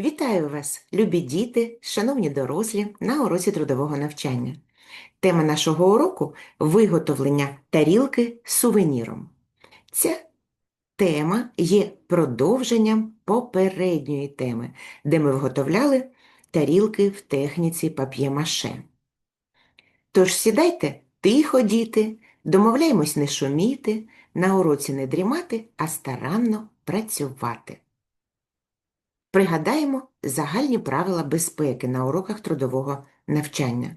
Вітаю вас, любі діти, шановні дорослі, на уроці трудового навчання. Тема нашого уроку виготовлення тарілки сувеніром. Ця тема є продовженням попередньої теми, де ми виготовляли тарілки в техніці пап'є-маше. Тож сідайте тихо, діти, домовляємось не шуміти, на уроці не дрімати, а старанно працювати. Пригадаємо загальні правила безпеки на уроках трудового навчання.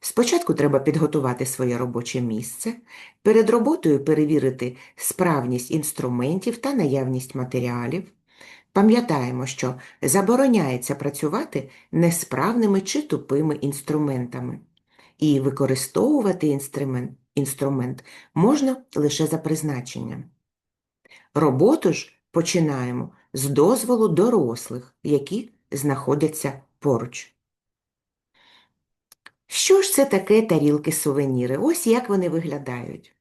Спочатку треба підготувати своє робоче місце, перед роботою перевірити справність інструментів та наявність матеріалів. Пам'ятаємо, що забороняється працювати несправними чи тупими інструментами. І використовувати інструмент, інструмент можна лише за призначенням. Роботу ж починаємо з дозволу дорослих, які знаходяться поруч. Що ж це таке тарілки-сувеніри? Ось як вони виглядають.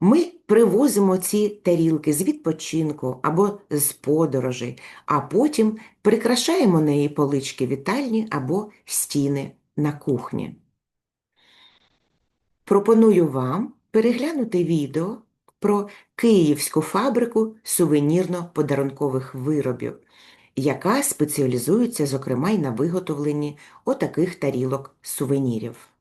Ми привозимо ці тарілки з відпочинку або з подорожей, а потім прикрашаємо неї полички вітальні або стіни на кухні. Пропоную вам переглянути відео про Київську фабрику сувенірно-подарункових виробів, яка спеціалізується, зокрема, й на виготовленні отаких тарілок сувенірів.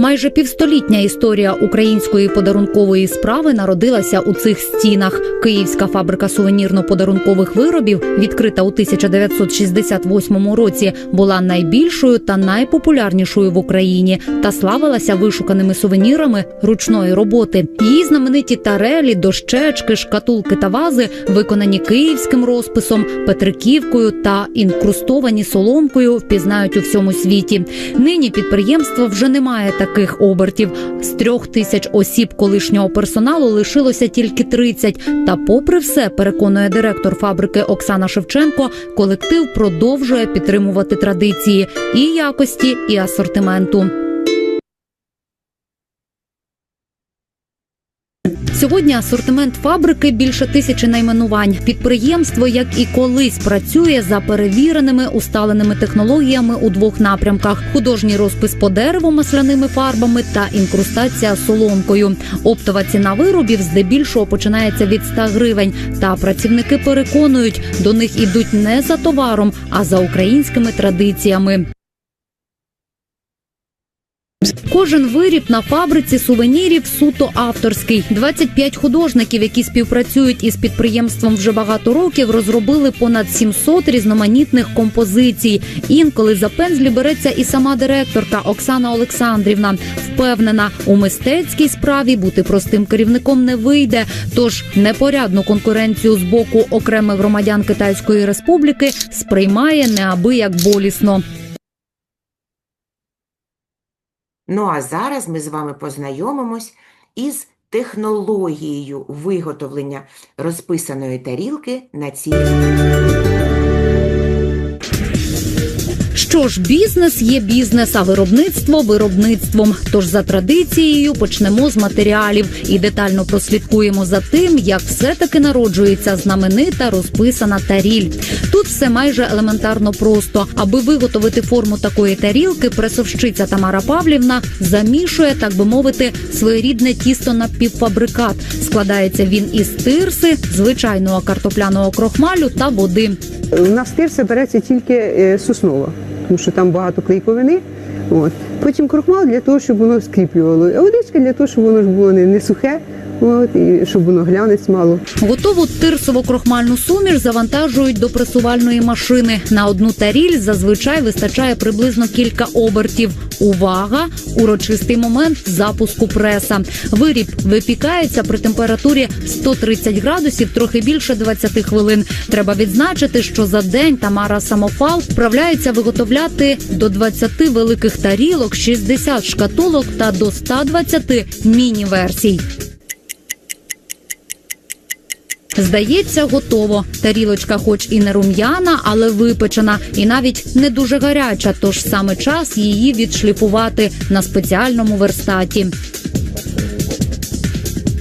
Майже півстолітня історія української подарункової справи народилася у цих стінах. Київська фабрика сувенірно-подарункових виробів, відкрита у 1968 році, була найбільшою та найпопулярнішою в Україні та славилася вишуканими сувенірами ручної роботи. Її знамениті тарелі, дощечки, шкатулки та вази виконані київським розписом, петриківкою та інкрустовані соломкою, впізнають у всьому світі. Нині підприємство вже не має таких обертів. З трьох тисяч осіб колишнього персоналу лишилося тільки 30. Та, попри все, переконує директор фабрики Оксана Шевченко, колектив продовжує підтримувати традиції і якості, і асортименту. Сьогодні асортимент фабрики більше тисячі найменувань. Підприємство, як і колись, працює за перевіреними усталеними технологіями у двох напрямках: художній розпис по дереву масляними фарбами та інкрустація соломкою. Оптова ціна виробів здебільшого починається від 100 гривень. Та працівники переконують, до них ідуть не за товаром, а за українськими традиціями. Кожен виріб на фабриці сувенірів суто авторський. 25 художників, які співпрацюють із підприємством вже багато років, розробили понад 700 різноманітних композицій. Інколи за пензлі береться і сама директорка Оксана Олександрівна. Впевнена, у мистецькій справі бути простим керівником не вийде. Тож непорядну конкуренцію з боку окремих громадян Китайської республіки сприймає неабияк болісно. Ну а зараз ми з вами познайомимось із технологією виготовлення розписаної тарілки на цій. Що ж, бізнес є бізнес, а виробництво виробництвом. Тож за традицією почнемо з матеріалів і детально прослідкуємо за тим, як все-таки народжується знаменита розписана таріль. Тут все майже елементарно просто. Аби виготовити форму такої тарілки, пресовщиця Тамара Павлівна замішує, так би мовити, своєрідне тісто на півфабрикат. Складається він із тирси, звичайного картопляного крохмалю та води. У нас береться тільки е, соснова, тому що там багато клейковини. От. Потім крохмал для того, щоб воно скріплювало. А водичка для того, щоб воно ж було не, не сухе, от, і щоб воно глянець мало. Готову тирсово-крохмальну суміш завантажують до пресувальної машини. На одну таріль зазвичай вистачає приблизно кілька обертів. Увага! Урочистий момент запуску преса. Виріб випікається при температурі 130 градусів, трохи більше 20 хвилин. Треба відзначити, що за день Тамара Самофал вправляється виготовляти до 20 великих тарілок, 60 шкатулок та до 120 міні-версій. Здається, готово. Тарілочка, хоч і не рум'яна, але випечена, і навіть не дуже гаряча. Тож саме час її відшліфувати на спеціальному верстаті.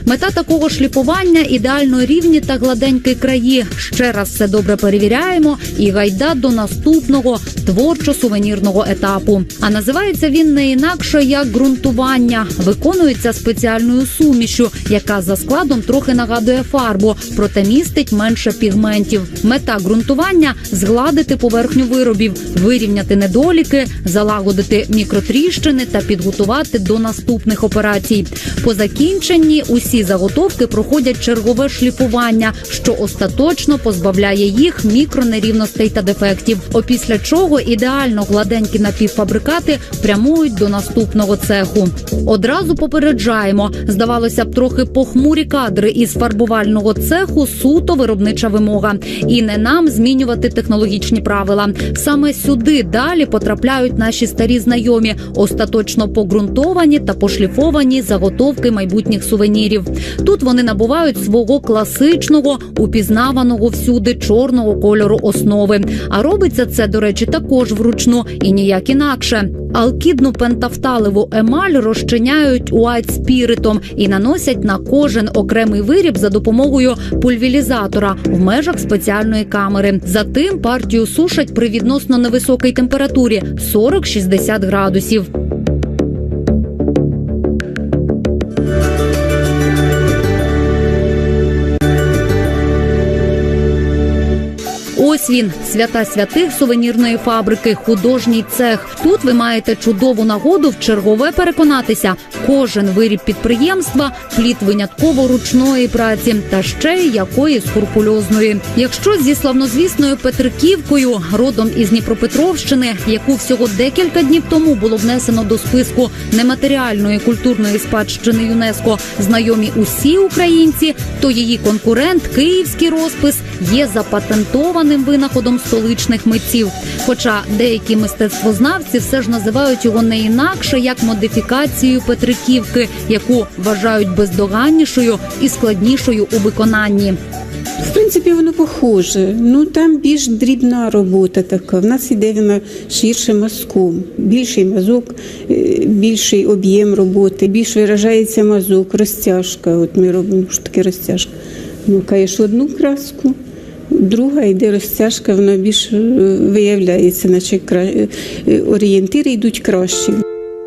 Мета такого шліфування ідеально рівні та гладенькі краї. Ще раз все добре перевіряємо і гайда до наступного творчо-сувенірного етапу. А називається він не інакше як ґрунтування. Виконується спеціальною сумішю, яка за складом трохи нагадує фарбу, проте містить менше пігментів. Мета ґрунтування згладити поверхню виробів, вирівняти недоліки, залагодити мікротріщини та підготувати до наступних операцій. По закінченні усі заготовки проходять чергове шліфування, що остаточно позбавляє їх мікронерівностей та дефектів. Опісля чого ідеально гладенькі напівфабрикати прямують до наступного цеху. Одразу попереджаємо, здавалося б, трохи похмурі кадри із фарбувального цеху суто виробнича вимога. І не нам змінювати технологічні правила. Саме сюди далі потрапляють наші старі знайомі, остаточно погрунтовані та пошліфовані заготовки майбутніх сувенірів. Тут вони набувають свого класичного, упізнаваного всюди чорного кольору основи. А робиться це, до речі, також вручну і ніяк інакше. Алкідну пентафталеву емаль розчиняють уайт-спіритом і наносять на кожен окремий виріб за допомогою пульвілізатора в межах спеціальної камери. Затим партію сушать при відносно невисокій температурі 40-60 градусів. Ось він, свята святих сувенірної фабрики, художній цех. Тут ви маєте чудову нагоду в чергове переконатися. Кожен виріб підприємства плід винятково ручної праці та ще якої скрупульозної. Якщо зі славнозвісною Петриківкою, родом із Дніпропетровщини, яку всього декілька днів тому було внесено до списку нематеріальної культурної спадщини ЮНЕСКО, знайомі усі українці, то її конкурент київський розпис є запатентованим винаходом столичних митців. Хоча деякі мистецтвознавці все ж називають його не інакше як модифікацією Петриківки, яку вважають бездоганнішою і складнішою у виконанні. В принципі, воно похоже. Ну там більш дрібна робота така. В нас іде вона ширше мазком. Більший мазок, е, більший об'єм роботи, більш виражається мазок, розтяжка. От ми робимо що таке розтяжка. Макаєш одну краску, друга йде розтяжка, вона більш е, виявляється, наче е, орієнтири йдуть кращі.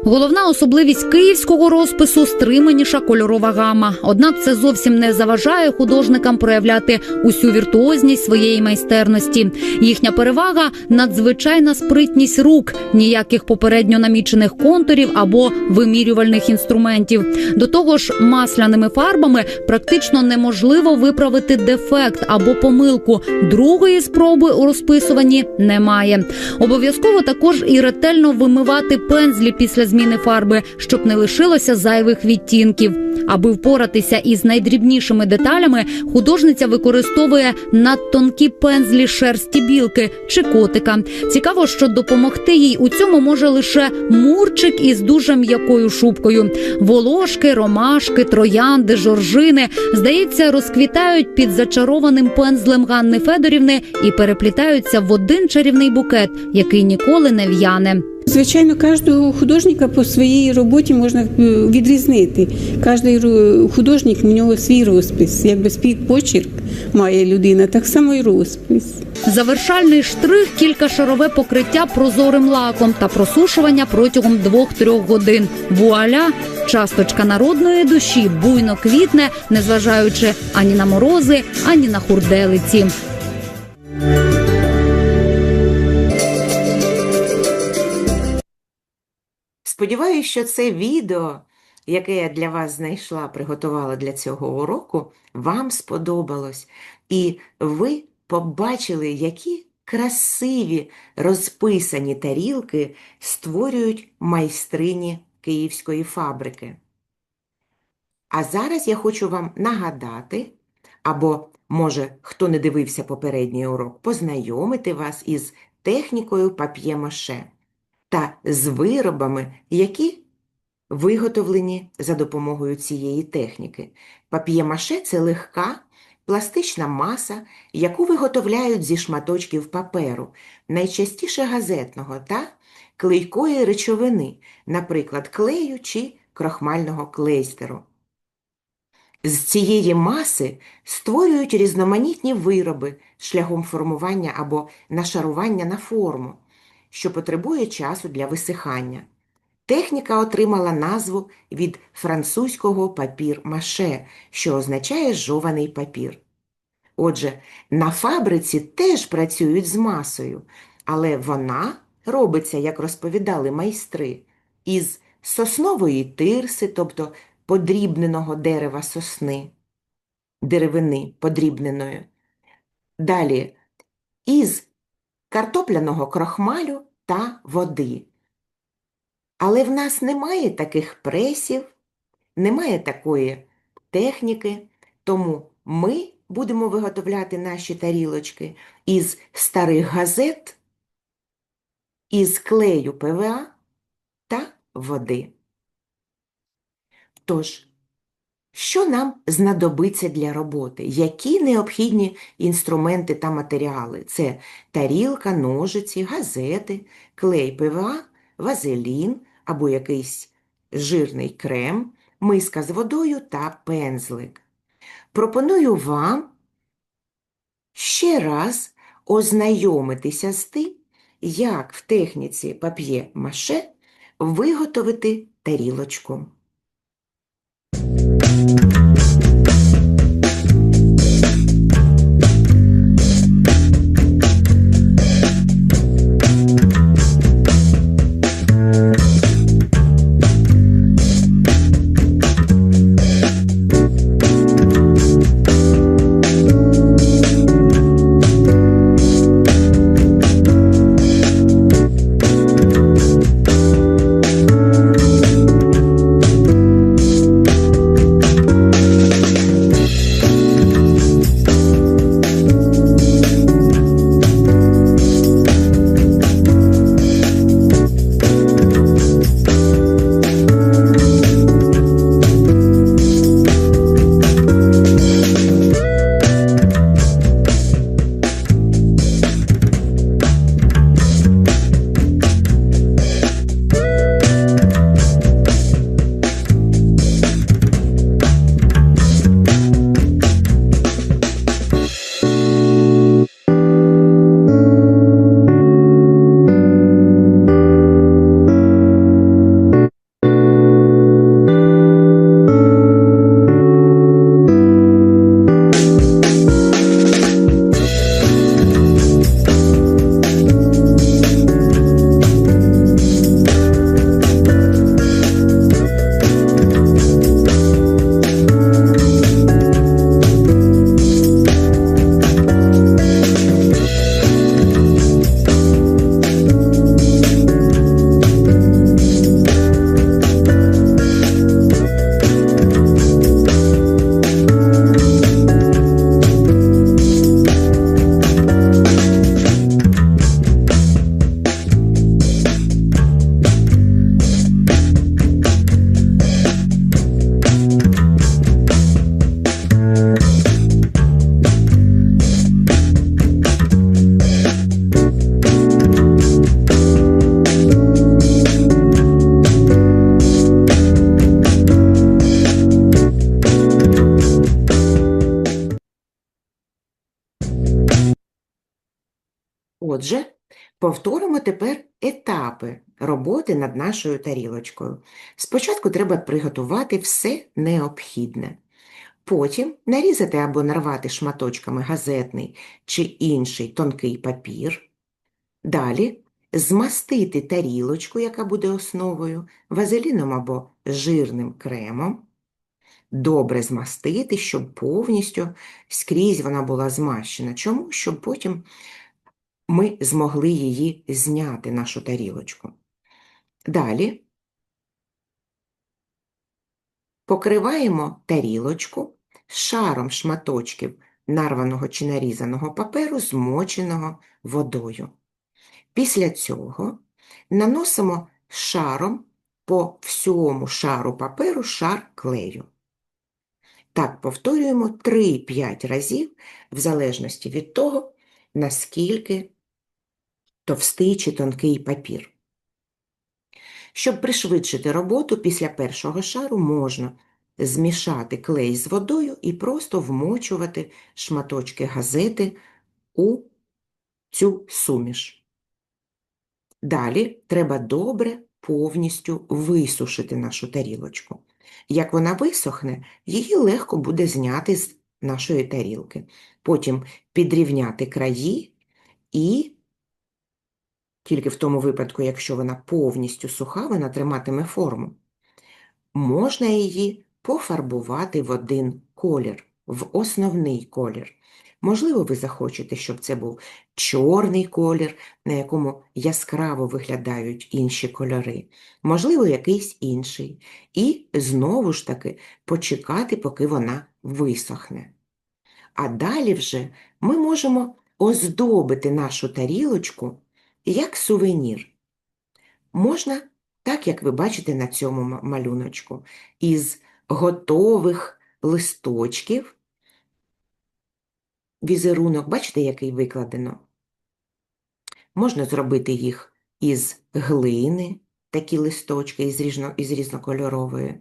Головна особливість київського розпису стриманіша кольорова гама. Однак це зовсім не заважає художникам проявляти усю віртуозність своєї майстерності. Їхня перевага надзвичайна спритність рук, ніяких попередньо намічених контурів або вимірювальних інструментів. До того ж, масляними фарбами практично неможливо виправити дефект або помилку. Другої спроби у розписуванні немає. Обов'язково також і ретельно вимивати пензлі після зміни фарби, щоб не лишилося зайвих відтінків. Аби впоратися із найдрібнішими деталями, художниця використовує надтонкі пензлі шерсті білки чи котика. Цікаво, що допомогти їй у цьому може лише мурчик із дуже м'якою шубкою. Волошки, ромашки, троянди, жоржини здається, розквітають під зачарованим пензлем Ганни Федорівни і переплітаються в один чарівний букет, який ніколи не в'яне. Звичайно, кожного художника по своїй роботі можна е, відрізнити. Кожний художник у нього свій розпис. Якби свій почерк має людина, так само і розпис. Завершальний штрих кількашарове покриття прозорим лаком та просушування протягом 2-3 годин. Вуаля! Часточка народної душі буйно квітне, незважаючи ані на морози, ані на хурделиці. Сподіваюся, що це відео, яке я для вас знайшла, приготувала для цього уроку, вам сподобалось. І ви побачили, які красиві розписані тарілки створюють майстрині київської фабрики. А зараз я хочу вам нагадати, або, може, хто не дивився попередній урок, познайомити вас із технікою пап'є-маше та з виробами, які виготовлені за допомогою цієї техніки. Пап'є-маше – це легка пластична маса, яку виготовляють зі шматочків паперу, найчастіше газетного та клейкої речовини, наприклад, клею чи крохмального клейстеру. З цієї маси створюють різноманітні вироби шляхом формування або нашарування на форму, що потребує часу для висихання. Техніка отримала назву від французького папір-маше, що означає жований папір. Отже, на фабриці теж працюють з масою, але вона робиться, як розповідали майстри, із соснової тирси, тобто подрібненого дерева сосни, деревини подрібненої. Далі із картопляного крохмалю та води. Але в нас немає таких пресів, немає такої техніки, тому ми будемо виготовляти наші тарілочки із старих газет, із клею ПВА та води. Тож, що нам знадобиться для роботи? Які необхідні інструменти та матеріали? Це тарілка, ножиці, газети, клей ПВА, вазелін або якийсь жирний крем, миска з водою та пензлик. Пропоную вам ще раз ознайомитися з тим, як в техніці пап'є-маше виготовити тарілочку. Повторимо тепер етапи роботи над нашою тарілочкою. Спочатку треба приготувати все необхідне. Потім нарізати або нарвати шматочками газетний чи інший тонкий папір. Далі змастити тарілочку, яка буде основою, вазеліном або жирним кремом. Добре змастити, щоб повністю скрізь вона була змащена. Чому? Щоб потім ми змогли її зняти, нашу тарілочку. Далі покриваємо тарілочку шаром шматочків нарваного чи нарізаного паперу, змоченого водою. Після цього наносимо шаром по всьому шару паперу шар клею. Так повторюємо 3-5 разів, в залежності від того, наскільки товстий чи тонкий папір. Щоб пришвидшити роботу, після першого шару можна змішати клей з водою і просто вмочувати шматочки газети у цю суміш. Далі треба добре повністю висушити нашу тарілочку. Як вона висохне, її легко буде зняти з нашої тарілки. Потім підрівняти краї і тільки в тому випадку, якщо вона повністю суха, вона триматиме форму. Можна її пофарбувати в один колір, в основний колір. Можливо, ви захочете, щоб це був чорний колір, на якому яскраво виглядають інші кольори, можливо, якийсь інший. І знову ж таки почекати, поки вона висохне. А далі вже ми можемо оздобити нашу тарілочку як сувенір. Можна, так як ви бачите на цьому малюночку, із готових листочків. Візерунок, бачите, який викладено? Можна зробити їх із глини, такі листочки із, різно, із різнокольорової.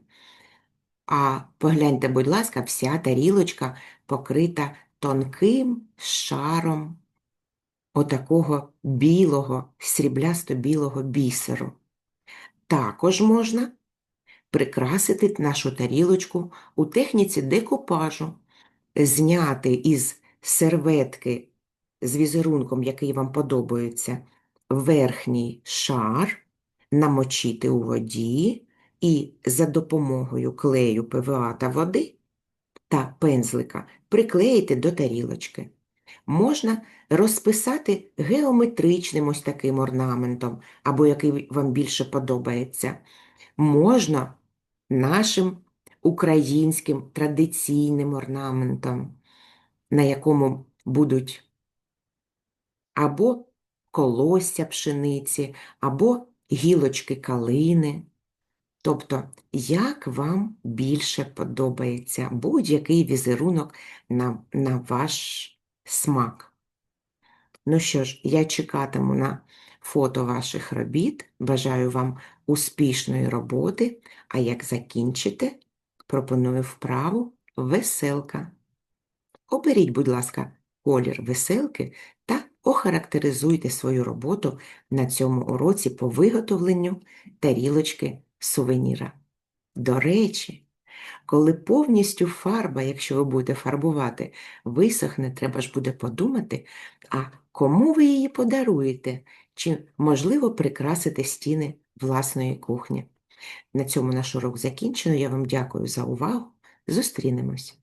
А погляньте, будь ласка, вся тарілочка покрита тонким шаром отакого білого, сріблясто-білого бісеру. Також можна прикрасити нашу тарілочку у техніці декупажу, зняти із серветки з візерунком, який вам подобається, верхній шар, намочити у воді і за допомогою клею ПВА та води та пензлика приклеїти до тарілочки. Можна розписати геометричним ось таким орнаментом, або який вам більше подобається. Можна нашим українським традиційним орнаментом, на якому будуть або колосся пшениці, або гілочки калини. Тобто, як вам більше подобається будь-який візерунок на, на ваш смак. Ну що ж, я чекатиму на фото ваших робіт. Бажаю вам успішної роботи, а як закінчите, пропоную вправу веселка. Оберіть, будь ласка, колір веселки та охарактеризуйте свою роботу на цьому уроці по виготовленню тарілочки сувеніра. До речі, коли повністю фарба, якщо ви будете фарбувати, висохне, треба ж буде подумати, а кому ви її подаруєте, чи, можливо, прикрасите стіни власної кухні. На цьому наш урок закінчено. Я вам дякую за увагу. Зустрінемось.